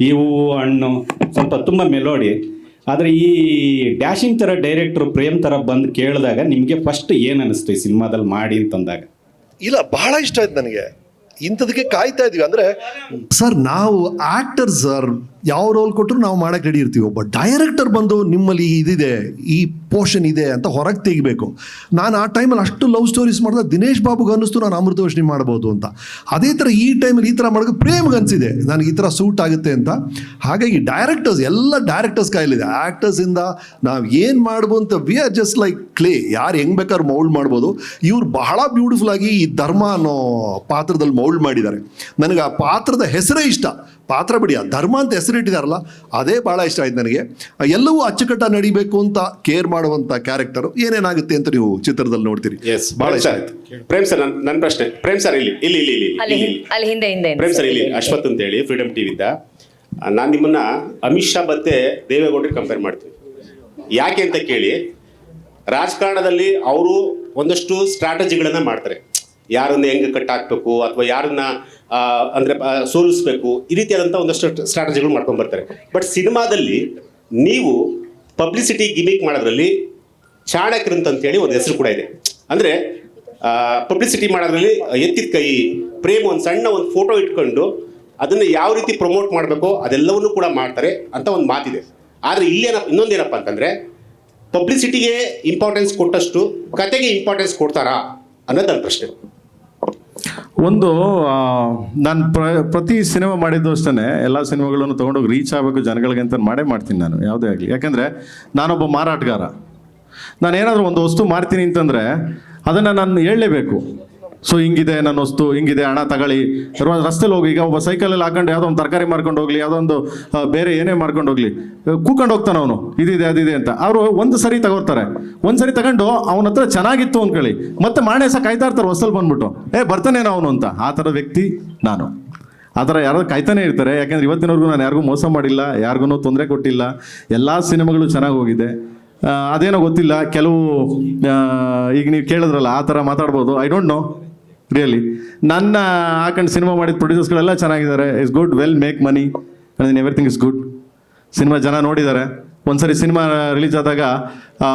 ಈ ಹೂವು ಹಣ್ಣು ಸ್ವಲ್ಪ ತುಂಬ ಮೆಲೋಡಿ. ಆದರೆ ಈ ಡ್ಯಾಶಿಂಗ್ ಥರ ಡೈರೆಕ್ಟ್ರು ಪ್ರೇಮ್ ಥರ ಬಂದು ಕೇಳಿದಾಗ ನಿಮಗೆ ಫಸ್ಟ್ ಏನು ಅನ್ನಿಸ್ತು ಈ ಸಿನಿಮಾದಲ್ಲಿ ಮಾಡಿ ಅಂತಂದಾಗ? ಇಲ್ಲ ಬಹಳ ಇಷ್ಟ ಆಯ್ತು ನನಗೆ. ಇಂಥದಕ್ಕೆ ಕಾಯ್ತಾ ಇದೀವಿ. ಅಂದ್ರೆ ಸರ್ ನಾವು ಆ್ಯಕ್ಟರ್ಸ್ ಸರ್ ಯಾವ ರೋಲ್ ಕೊಟ್ಟರು ನಾವು ಮಾಡಕ್ಕೆ ರೆಡಿ ಇರ್ತೀವಿ. ಒಬ್ಬ ಡೈರೆಕ್ಟರ್ ಬಂದು ನಿಮ್ಮಲ್ಲಿ ಇದಿದೆ, ಈ ಪೋರ್ಷನ್ ಇದೆ ಅಂತ ಹೊರಗೆ ತೆಗಿಬೇಕು. ನಾನು ಆ ಟೈಮಲ್ಲಿ ಅಷ್ಟು ಲವ್ ಸ್ಟೋರೀಸ್ ಮಾಡಿದ ದಿನೇಶ್ ಬಾಬುಗೆ ಅನ್ನಿಸ್ತು ನಾನು ಅಮೃತವರ್ಷಿಣಿ ಮಾಡ್ಬೋದು ಅಂತ. ಅದೇ ಥರ ಈ ಟೈಮಲ್ಲಿ ಈ ಥರ ಮಾಡೋಕೆ ಪ್ರೇಮ್ಗೆ ಅನಿಸಿದೆ. ನನಗೆ ಈ ಥರ ಸೂಟ್ ಆಗುತ್ತೆ ಅಂತ. ಹಾಗಾಗಿ ಡೈರೆಕ್ಟರ್ಸ್ ಎಲ್ಲ ಡೈರೆಕ್ಟರ್ಸ್ ಕೈಲಿದೆ ಆ್ಯಕ್ಟರ್ಸಿಂದ ನಾವು ಏನು ಮಾಡ್ಬೋದು ಅಂತ we are just like clay ಯಾರು ಹೆಂಗೆ ಬೇಕಾದ್ರೂ ಮೌಲ್ಡ್ ಮಾಡ್ಬೋದು. ಇವ್ರು ಬಹಳ ಬ್ಯೂಟಿಫುಲ್ ಆಗಿ ಈ ಧರ್ಮ ಅನ್ನೋ ಪಾತ್ರದಲ್ಲಿ ಮೌಲ್ಡ್ ಮಾಡಿದ್ದಾರೆ. ನನಗೆ ಆ ಪಾತ್ರದ ಹೆಸರೇ ಇಷ್ಟ. ಪಾತ್ರ ಬಿಡಿ, ಆ ಧರ್ಮ ಅಂತ ಹೆಸರಿಟ್ಟಿದಾರಲ್ಲ ಅದೇ ಭಾಳ ಇಷ್ಟ ಆಯ್ತು ನನಗೆ. ಎಲ್ಲವೂ ಅಚ್ಚುಕಟ್ಟ ನಡಿಬೇಕು ಅಂತ ಕೇರ್ ಮಾಡುವಂತ ಕ್ಯಾರೆಕ್ಟರ್ ಏನೇನಾಗುತ್ತೆ ಅಂತ ನೀವು ಚಿತ್ರದಲ್ಲಿ ನೋಡ್ತೀರಿ. ಎಸ್ ಭಾಳ ಇಷ್ಟ ಆಯ್ತು. ಪ್ರೇಮ್ ಸರ್ ನನ್ನ ಪ್ರಶ್ನೆ. ಪ್ರೇಮ್ ಸರ್ ಇಲ್ಲಿ ಇಲ್ಲಿ ಇಲ್ಲಿ ಇಲ್ಲಿ ಅಲ್ಲಿ ಇಲ್ಲಿ. ಹಿಂದೆ ಹಿಂದೆ. ಪ್ರೇಮ್ ಸರ್ ಇಲ್ಲಿ ಅಶ್ವಥ್ ಅಂತ ಹೇಳಿ ಫ್ರೀಡಮ್ ಟಿವಿಯಿಂದ ನಾನು ನಿಮ್ಮನ್ನ ಅಮಿತ್ ಶಾ ಮತ್ತೆ ದೇವೇಗೌಡರಿಗೆ ಕಂಪೇರ್ ಮಾಡ್ತೀನಿ. ಯಾಕೆ ಅಂತ ಕೇಳಿ ರಾಜಕಾರಣದಲ್ಲಿ ಅವರು ಒಂದಷ್ಟು ಸ್ಟ್ರಾಟಜಿಗಳನ್ನ ಮಾಡ್ತಾರೆ. ಯಾರನ್ನ ಹೆಂಗೆ ಕಟ್ ಹಾಕ್ಬೇಕು ಅಥವಾ ಯಾರನ್ನ ಅಂದರೆ ಸೋಲಿಸ್ಬೇಕು, ಈ ರೀತಿಯಾದಂಥ ಒಂದಷ್ಟು ಸ್ಟ್ರಾಟಜಿಗಳು ಮಾಡ್ಕೊಂಡು ಬರ್ತಾರೆ. ಬಟ್ ಸಿನಿಮಾದಲ್ಲಿ ನೀವು ಪಬ್ಲಿಸಿಟಿ ಗಿಮಿಕ್ ಮಾಡೋದ್ರಲ್ಲಿ ಚಾಣಕ್ಯರಂತ ಅಂತೇಳಿ ಒಂದು ಹೆಸರು ಕೂಡ ಇದೆ. ಅಂದ್ರೆ ಪಬ್ಲಿಸಿಟಿ ಮಾಡೋದ್ರಲ್ಲಿ ಎತ್ತಿದ ಕೈ, ಪ್ರೇಮ್ ಒಂದು ಸಣ್ಣ ಒಂದು ಫೋಟೋ ಇಟ್ಕೊಂಡು ಅದನ್ನು ಯಾವ ರೀತಿ ಪ್ರಮೋಟ್ ಮಾಡಬೇಕೋ ಅದೆಲ್ಲವನ್ನೂ ಕೂಡ ಮಾಡ್ತಾರೆ ಅಂತ ಒಂದು ಮಾತಿದೆ. ಆದರೆ ಇಲ್ಲೇನ ಇನ್ನೊಂದೇನಪ್ಪ ಅಂತಂದರೆ ಪಬ್ಲಿಸಿಟಿಗೆ ಇಂಪಾರ್ಟೆನ್ಸ್ ಕೊಟ್ಟಷ್ಟು, ಕತೆಗೆ ಇಂಪಾರ್ಟೆನ್ಸ್ ಕೊಡ್ತಾರಾ ಅನ್ನೋದು ನನ್ನ ಪ್ರಶ್ನೆ. ಒಂದು ನಾನು ಪ್ರ, ಪ್ರತಿ ಸಿನಿಮಾ ಮಾಡಿದ್ದು ಅಷ್ಟೇ ಎಲ್ಲ ಸಿನಿಮಾಗಳನ್ನು ತೊಗೊಂಡೋಗಿ ರೀಚ್ ಆಗಬೇಕು ಜನಗಳಿಗೆ ಅಂತ ಮಾಡೇ ಮಾಡ್ತೀನಿ ನಾನು, ಯಾವುದೇ ಆಗಲಿ. ಯಾಕೆಂದರೆ ನಾನೊಬ್ಬ ಮಾರಾಟಗಾರ. ನಾನು ಏನಾದರೂ ಒಂದು ವಸ್ತು ಮಾರ್ತೀನಿ ಅಂತಂದರೆ ಅದನ್ನು ನಾನು ಹೇಳಲೇಬೇಕು. ಸೊ ಹಿಂಗಿದೆ ನನ್ನ ವಸ್ತು, ಹಿಂಗಿದೆ ಹಣ ತಗೊಳ್ಳಿ. ರಸ್ತೆಲಿ ಹೋಗಿ, ಈಗ ಒಬ್ಬ ಸೈಕಲಲ್ಲಿ ಹಾಕೊಂಡು ಯಾವುದೋ ಒಂದು ತರಕಾರಿ ಮಾರ್ಕೊಂಡು ಹೋಗ್ಲಿ, ಯಾವುದೋ ಬೇರೆ ಏನೇ ಮಾರ್ಕೊಂಡು ಹೋಗ್ಲಿ ಕೂಕೊಂಡು ಹೋಗ್ತಾನೆ ಅವನು. ಇದಿದೆ ಅದಿದೆ ಅಂತ. ಅವರು ಒಂದು ಸರಿ ತಗೋರ್ತಾರೆ ಒಂದು ಸರಿ ತಗೊಂಡು ಅವನ ಹತ್ರ ಚೆನ್ನಾಗಿತ್ತು ಅಂದ್ಕೊಳ್ಳಿ ಮತ್ತೆ ಮಾರನೇ ಸಹ ಕಾಯ್ತಾ ಇರ್ತಾರೆ ಹೊಸಲ್ ಬಂದ್ಬಿಟ್ಟು. ಏ ಬರ್ತಾನೇನೋ ಅವನು ಅಂತ. ಆ ಥರ ವ್ಯಕ್ತಿ ನಾನು. ಆ ಥರ ಯಾರಾದ್ರೂ ಕಾಯ್ತಾನೆ ಇರ್ತಾರೆ. ಯಾಕೆಂದ್ರೆ ಇವತ್ತಿನವರೆಗೂ ನಾನು ಯಾರಿಗೂ ಮೋಸ ಮಾಡಿಲ್ಲ, ಯಾರಿಗೂ ತೊಂದರೆ ಕೊಟ್ಟಿಲ್ಲ. ಎಲ್ಲ ಸಿನಿಮಾಗಳು ಚೆನ್ನಾಗಿ ಹೋಗಿದೆ. ಅದೇನೋ ಗೊತ್ತಿಲ್ಲ. ಕೆಲವು ಈಗ ನೀವು ಕೇಳಿದ್ರಲ್ಲ, ಆ ಥರ ಮಾತಾಡ್ಬೋದು. ಐ ಡೋಂಟ್ ನೋ ರಿಯಲಿ ನನ್ನ ಹಾಕೊಂಡು ಸಿನಿಮಾ ಮಾಡಿದ ಪ್ರೊಡ್ಯೂಸರ್ಸ್ಗಳೆಲ್ಲ ಚೆನ್ನಾಗಿದ್ದಾರೆ. Is good well make money and everything is good cinema ಜನ ನೋಡಿದ್ದಾರೆ. ಒಂದ್ಸರಿ ಸಿನಿಮಾ ರಿಲೀಸ್ ಆದಾಗ ಆ,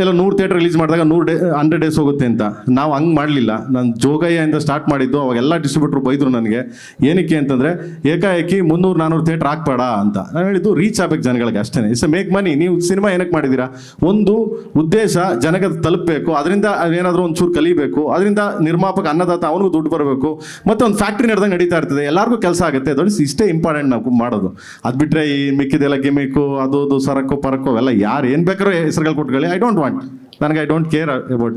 ಎಲ್ಲ ನೂರು ಥಿಯೇಟರ್ ರಿಲೀಸ್ ಮಾಡಿದಾಗ ನೂರು ಡೇ ಹಂಡ್ರೆಡ್ ಡೇಸ್ ಹೋಗುತ್ತೆ ಅಂತ. ನಾವು ಹಂಗೆ ಮಾಡಲಿಲ್ಲ. ನಾನು ಜೋಗಯ್ಯಿಂದ ಸ್ಟಾರ್ಟ್ ಮಾಡಿದ್ದು ಅವಾಗೆಲ್ಲ ಡಿಸ್ಟ್ರಿಬ್ಯೂಟ್ರು ಬೈದರು ನನಗೆ, ಏನಕ್ಕೆ ಅಂತಂದರೆ, ಏಕಾಏಕಿ ಮುನ್ನೂರು ನಾನ್ನೂರು ಥಿಯೇಟರ್ ಹಾಕ್ಬೇಡ ಅಂತ. ನಾನು ಹೇಳಿದ್ದು ರೀಚ್ ಆಗ್ಬೇಕು ಜನಗಳಿಗೆ ಅಷ್ಟೇ ಇಟ್ಸ್ ಮೇಕ್ ಮನಿ ನೀವು ಸಿನಿಮಾ ಏನಕ್ಕೆ ಮಾಡಿದ್ದೀರಾ? ಒಂದು, ಉದ್ದೇಶ ಜನಕ್ಕೆ ತಲುಪಬೇಕು. ಅದರಿಂದ ಏನಾದರೂ ಒಂಚೂರು ಕಲಿಬೇಕು. ಅದರಿಂದ ನಿರ್ಮಾಪಕ ಅನ್ನದಾತ ಅವನಿಗೂ ದುಡ್ಡು ಬರಬೇಕು. ಮತ್ತು ಒಂದು ಫ್ಯಾಕ್ಟ್ರಿ ನಡೆದಂಗೆ ನಡೀತಾ ಇರ್ತದೆ. ಎಲ್ಲರಿಗೂ ಕೆಲಸ ಆಗುತ್ತೆ. ದೊಡ್ಡ ಇಷ್ಟೇ ಇಂಪಾರ್ಟೆಂಟ್ ನಾವು ಮಾಡೋದು. ಅದು ಬಿಟ್ಟರೆ ಈ ಮಿಕ್ಕಿದೆಲ್ಲ ಗಿಮಿಕ್ಕು ಅದು ಅದು, ಸರಕು, ಪರಕು, ಅವೆಲ್ಲ ಯಾರು ಏನು ಬೇಕಾದ್ರೂ ಹೆಸರುಗಳು ಕೊಟ್ಕೊಳ್ಳಿ. ಐ ಡೋಂಟ್ ವಾಂಟ್ ನನಗೆ ಐ ಡೋಂಟ್ ಕೇರ್ ಅಬೌಟ್